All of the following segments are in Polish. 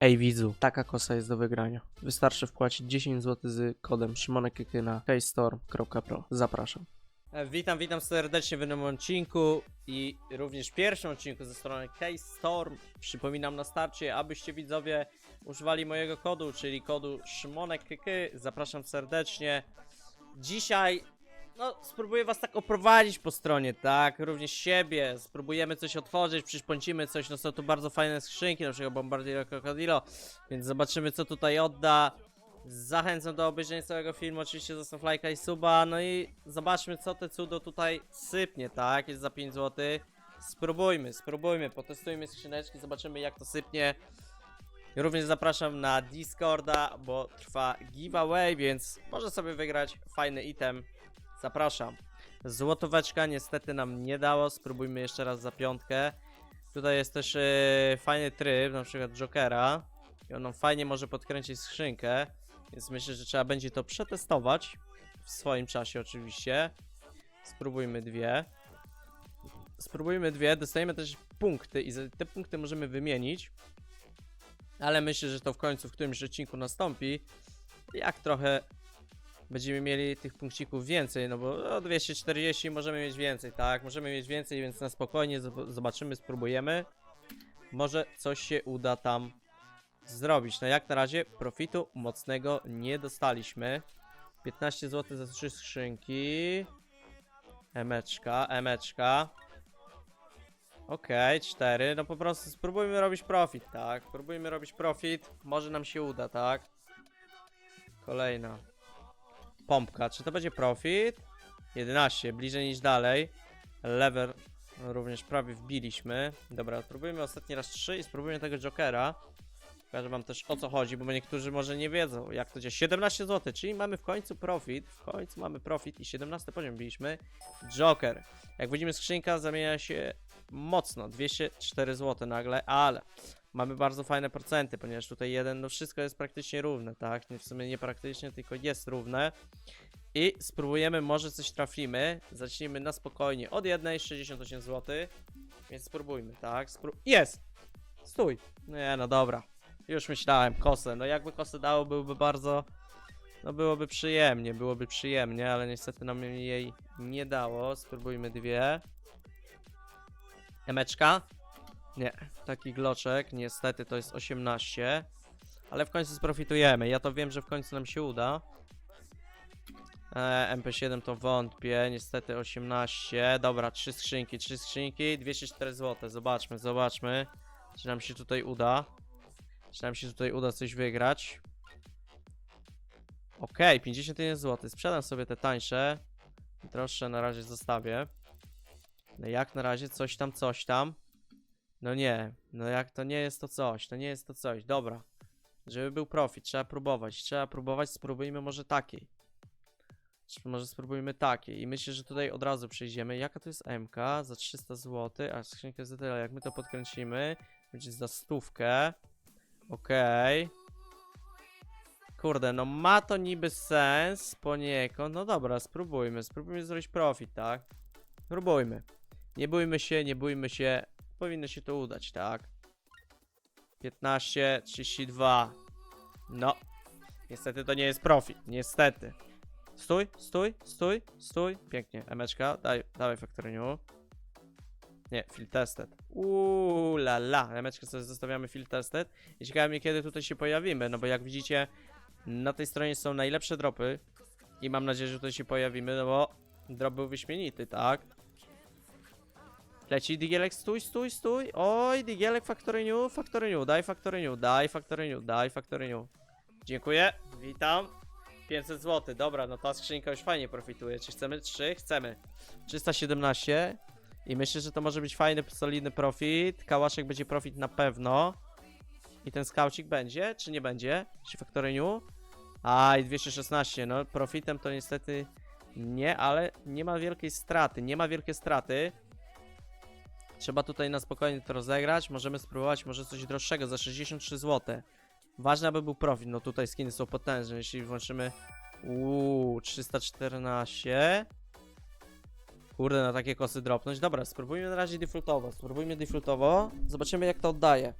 Ej widzu, taka kosa jest do wygrania. Wystarczy wpłacić 10 zł z kodem Szymonek na keystorm.pro. Zapraszam. E, Witam, witam serdecznie w nowym odcinku i również pierwszym odcinku ze strony Case Storm. Przypominam na starcie, abyście widzowie używali mojego kodu, czyli kodu SzymonekKK. Zapraszam serdecznie. Dzisiaj, no, spróbuję was tak oprowadzić po stronie, tak? Również siebie. Spróbujemy coś otworzyć, przyszpącimy coś. No są tu bardzo fajne skrzynki, na przykład Bombardiro Crocodilo, więc zobaczymy co tutaj odda. Zachęcam do obejrzenia całego filmu, oczywiście zostaw lajka i suba, no i zobaczmy co te cudo tutaj sypnie, tak? Jest za 5 zł. Spróbujmy, spróbujmy, potestujmy skrzyneczki, zobaczymy jak to sypnie. Również zapraszam na Discorda, bo trwa giveaway, więc może sobie wygrać fajny item. Zapraszam. Złotóweczka niestety nam nie dało, spróbujmy jeszcze raz za piątkę. Tutaj jest też e, fajny tryb, na przykład Jokera. I on fajnie może podkręcić skrzynkę. Więc myślę, że trzeba będzie to przetestować. W swoim czasie oczywiście. Spróbujmy dwie. Spróbujmy dwie. Dostajemy też punkty i te punkty możemy wymienić. Ale myślę, że to w końcu w którymś odcinku nastąpi. Jak trochę będziemy mieli tych punkcików więcej, no bo o 240 możemy mieć więcej, tak? Możemy mieć więcej, więc na spokojnie zob- zobaczymy, spróbujemy. Może coś się uda tam zrobić. No jak na razie profitu mocnego nie dostaliśmy. 15 zł za 3 skrzynki. Emeczka, emeczka. Okej, 4. No po prostu spróbujmy robić profit, tak? Spróbujmy robić profit. Może nam się uda, tak? Kolejna. Pompka. Czy to będzie profit? 11. Bliżej niż dalej. Lever również prawie wbiliśmy. Dobra, spróbujmy ostatni raz 3 i spróbujmy tego Jokera. Pokażę wam też o co chodzi, bo niektórzy może nie wiedzą jak to działa. 17 zł, czyli mamy w końcu profit. W końcu mamy profit i 17 poziom biliśmy. Joker. Jak widzimy skrzynka zamienia się mocno. 204 zł nagle, ale mamy bardzo fajne procenty, ponieważ tutaj jeden, no wszystko jest praktycznie równe, tak? Nie, w sumie nie praktycznie, tylko jest równe. I spróbujemy, może coś trafimy. Zacznijmy na spokojnie od jednej, 68 zł. Więc spróbujmy, tak? Spró jest! Stój! Nie, no dobra. Już myślałem, kosę. No jakby kosę dało, byłby bardzo... No byłoby przyjemnie, byłoby przyjemnie, ale niestety nam jej nie dało. Spróbujmy dwie. Emeczka? Nie, taki gloczek, niestety to jest 18. Ale w końcu sprofitujemy. Ja to wiem, że w końcu nam się uda. E, MP7 to wątpię, niestety 18. Dobra, trzy skrzynki, trzy skrzynki, 204 zł. Zobaczmy, zobaczmy, czy nam się tutaj uda. Czy nam się tutaj uda coś wygrać? Okej, 51 zł. Sprzedam sobie te tańsze. Droższe na razie zostawię. No jak na razie coś tam, coś tam. No nie, no jak to nie jest to coś, to nie jest to coś. Dobra. Żeby był profit, trzeba próbować. Trzeba próbować, spróbujmy może takiej. Może spróbujmy takiej. I myślę, że tutaj od razu przejdziemy. Jaka to jest MK? Za 300 zł, a skrzynka jest za tyle. Jak my to podkręcimy, będzie za stówkę. Okej. Kurde, no ma to niby sens poniekąd. No dobra, spróbujmy. Spróbujmy zrobić profit, tak? Spróbujmy. Nie bójmy się, nie bójmy się. Powinno się to udać, tak? 15, 32. No. Niestety to nie jest profit. Niestety. Stój, stój, stój, stój. Pięknie. Emeczka, daj, dawaj Factory New. Nie, field tested. Uuu, la la. Sobie zostawiamy field tested. I ciekawe mnie kiedy tutaj się pojawimy, no bo jak widzicie, na tej stronie są najlepsze dropy. I mam nadzieję, że tutaj się pojawimy, no bo drop był wyśmienity, tak? Leci Digielek, stój, stój, stój. Oj, Digielek Factory New, Factory New, daj Factory New, daj Factory New, daj Factory New. Dziękuję, witam. 500 zł, dobra, no ta skrzynka już fajnie profituje. Czy chcemy 3? Chcemy. 317. I myślę, że to może być fajny, solidny profit. Kałaszek będzie profit na pewno. I ten skaucik będzie, czy nie będzie? Czy Factory New? A, i 216, no profitem to niestety nie, ale nie ma wielkiej straty, nie ma wielkiej straty. Trzeba tutaj na spokojnie to rozegrać, możemy spróbować może coś droższego za 63 zł. Ważne, aby był profit, no tutaj skiny są potężne, jeśli włączymy Uuu, 314 Kurde, na takie kosy dropnąć. Dobra, spróbujmy na razie defaultowo. Spróbujmy defaultowo. Zobaczymy jak to oddaje.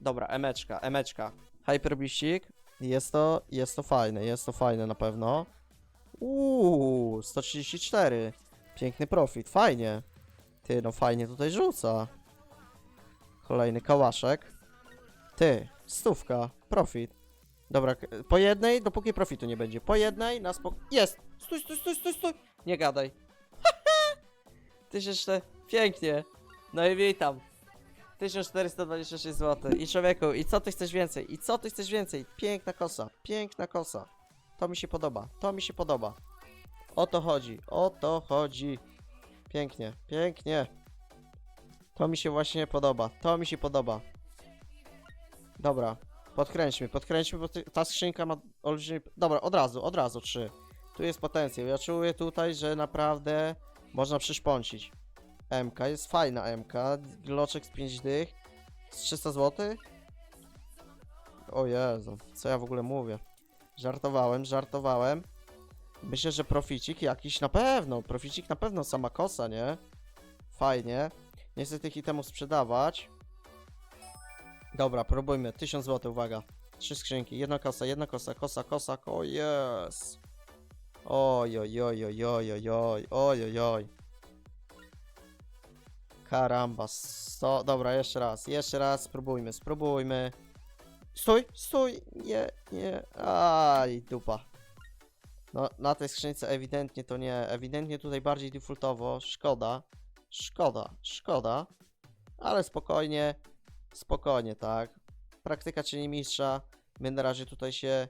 Dobra, emeczka, emeczka. Hyperbiścik. Jest to, jest to fajne, jest to fajne na pewno. Uuu, 134. Piękny profit, fajnie. Ty, no fajnie tutaj rzuca. Kolejny kałaszek. Ty, stówka, profit. Dobra, po jednej, dopóki profitu nie będzie. Po jednej, na spok... Jest! Stój, stój, stój, stój, stój! Nie gadaj. Tyś jeszcze, pięknie. No i witam. 1426 zł. I człowieku, i co ty chcesz więcej? I co ty chcesz więcej? Piękna kosa, piękna kosa. To mi się podoba, to mi się podoba. O to chodzi, o to chodzi. Pięknie, pięknie. To mi się właśnie podoba, to mi się podoba. Dobra, podkręćmy, podkręćmy, bo ta skrzynka ma olbrzymi... Dobra, od razu, od razu, trzy. Tu jest potencjał, ja czuję tutaj, że naprawdę można przyszpącić. MK, jest fajna MK, gloczek z 5 dych, z 300 zł? O Jezu, co ja w ogóle mówię? Żartowałem, żartowałem. Myślę, że proficik jakiś na pewno, proficik na pewno, sama kosa, nie? Fajnie. Nie chcę tych itemów sprzedawać. Dobra, próbujmy, 1000 zł, uwaga. Trzy skrzynki, jedna kosa, jedna kosa, kosa, kosa, o jest. Oj, oj, oj, oj, oj, oj, oj, oj, oj, oj. Karamba, sto... Dobra, jeszcze raz, jeszcze raz, spróbujmy, spróbujmy. Stój, stój, nie, nie, aj, dupa. No, na tej skrzynce ewidentnie to nie, ewidentnie tutaj bardziej defaultowo, szkoda, szkoda, szkoda, ale spokojnie, spokojnie, tak. Praktyka czyni mistrza, my na razie tutaj się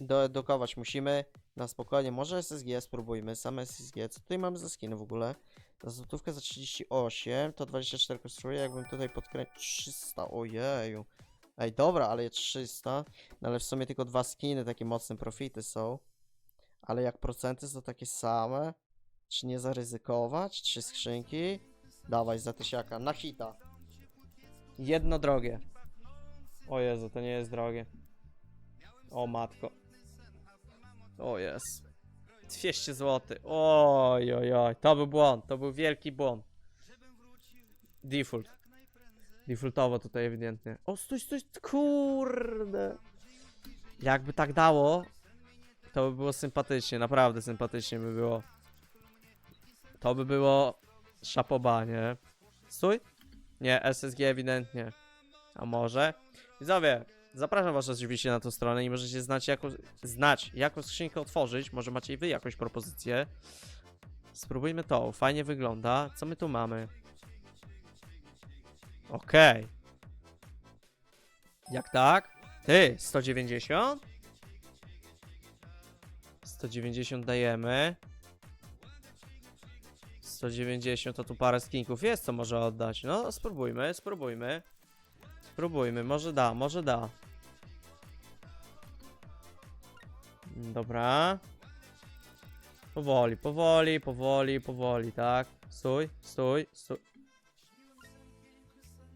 doedukować musimy, na spokojnie, może SSG spróbujmy, same SSG, co tutaj mamy za skiny w ogóle? Za złotówkę za 38, to 24 kosztuje, jakbym tutaj podkręcił 300, ojeju. Ej, dobra, ale 300, no ale w sumie tylko dwa skiny, takie mocne profity są. Ale jak procenty są takie same, czy nie zaryzykować? Trzy skrzynki? Dawaj za tysiaka, na hita. Jedno drogie. O Jezu, to nie jest drogie. O matko. O jest. 200 zł. Oj, oj, oj. To był błąd. To był wielki błąd. Default. Defaultowo tutaj ewidentnie. O, stój, stój, kurde. Jakby tak dało, to by było sympatycznie. Naprawdę sympatycznie by było. To by było szapoba, nie? Stój? Nie, SSG ewidentnie. A może? Widzowie, zapraszam was oczywiście na tą stronę i możecie znać, jako, znać jaką skrzynkę otworzyć. Może macie i wy jakąś propozycję. Spróbujmy to. Fajnie wygląda. Co my tu mamy? Okej. Jak tak? Ty, 190? 190 dajemy. 190 to tu parę skinków jest, co może oddać. No, spróbujmy, spróbujmy. Spróbujmy, może da, może da. Dobra. Powoli, powoli, powoli, powoli, tak. Stój, stój, stój.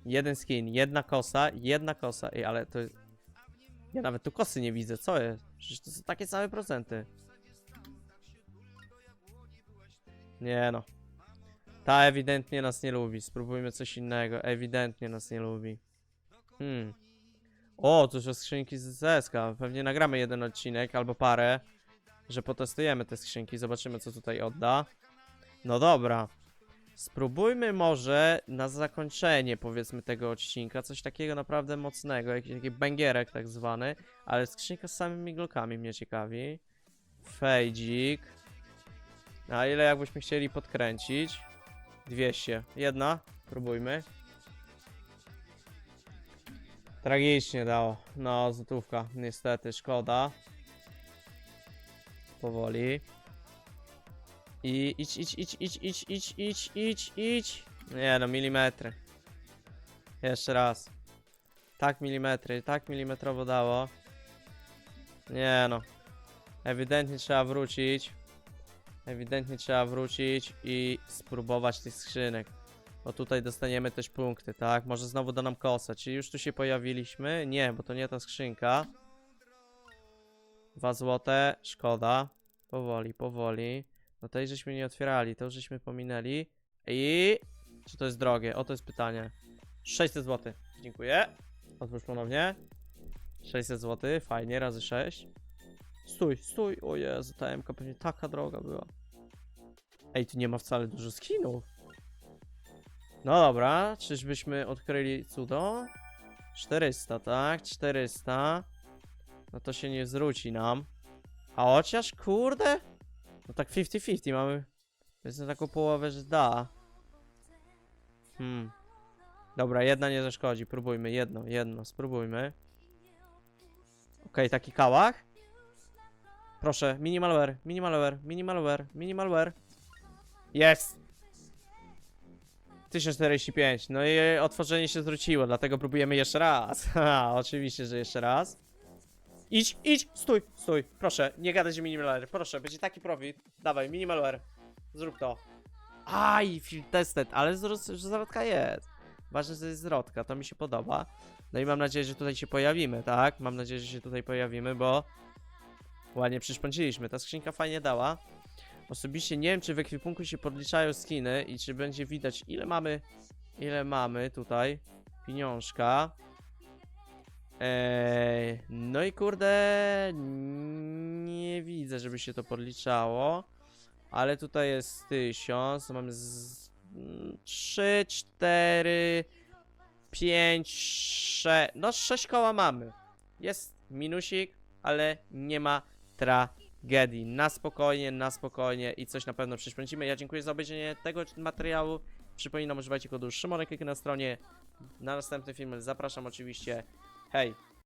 Jeden skin, jedna kosa, jedna kosa. Ej, ale to... Ja nawet tu kosy nie widzę, co jest? Przecież to są takie same procenty. Nie no. Ta ewidentnie nas nie lubi. Spróbujmy coś innego. Ewidentnie nas nie lubi. Hmm. O, to już skrzynki z CSK. Pewnie nagramy jeden odcinek albo parę, że potestujemy te skrzynki. Zobaczymy, co tutaj odda. No dobra. Spróbujmy może na zakończenie, powiedzmy, tego odcinka coś takiego naprawdę mocnego, jakiś taki bangierek tak zwany, ale skrzynka z samymi glokami mnie ciekawi. Fejdzik. A ile jakbyśmy chcieli podkręcić? 200. Jedna. Próbujmy. Tragicznie dało. No, złotówka. Niestety, szkoda. Powoli. I idź, idź, idź, idź, idź, idź, idź, idź, idź. Nie no, milimetry. Jeszcze raz. Tak milimetry, tak milimetrowo dało. Nie no. Ewidentnie trzeba wrócić. Ewidentnie trzeba wrócić i spróbować tych skrzynek. Bo tutaj dostaniemy też punkty, tak? Może znowu da nam kosę. Czy już tu się pojawiliśmy? Nie, bo to nie ta skrzynka. Dwa złote, szkoda. Powoli, powoli. No tej żeśmy nie otwierali, to żeśmy pominęli. I... Czy to jest drogie? O, to jest pytanie. 600 zł. Dziękuję. Otwórz ponownie. 600 zł, fajnie, razy 6. Stój, stój, o Jezu, ta MK pewnie taka droga była. Ej, tu nie ma wcale dużo skinów. No dobra, czyżbyśmy odkryli cudo? 400, tak? 400. No to się nie zwróci nam. A chociaż, kurde? No tak 50-50 mamy. Jest na taką połowę, że da. Hmm. Dobra, jedna nie zaszkodzi. Próbujmy. Jedno, jedno. Spróbujmy. Okej, taki kałach. Proszę, minimalware, minimalware, minimalware, minimalware. Jest! 1045. No i otworzenie się zwróciło, dlatego próbujemy jeszcze raz. Haha, oczywiście, że jeszcze raz. Idź, idź, stój, stój. Proszę, nie gadaj, że minimalware. Proszę, będzie taki profit. Dawaj, minimalware. Zrób to. Aj, field tested, ale z, z jest. Ważne, że jest zwrotka, to mi się podoba. No i mam nadzieję, że tutaj się pojawimy, tak? Mam nadzieję, że się tutaj pojawimy, bo ładnie przyszpąciliśmy. Ta skrzynka fajnie dała. Osobiście nie wiem, czy w ekwipunku się podliczają skiny i czy będzie widać, ile mamy, ile mamy tutaj pieniążka. Eee, no i kurde, nie widzę, żeby się to podliczało. Ale tutaj jest 1000, to mamy z... 3, 4, 5, 6. No 6 koła mamy. Jest minusik, ale nie ma tragedii. Na spokojnie, na spokojnie i coś na pewno przyszpęcimy. Ja dziękuję za obejrzenie tego materiału. Przypominam, używajcie kodu Szymonek na stronie. Na następny film zapraszam oczywiście. Hej!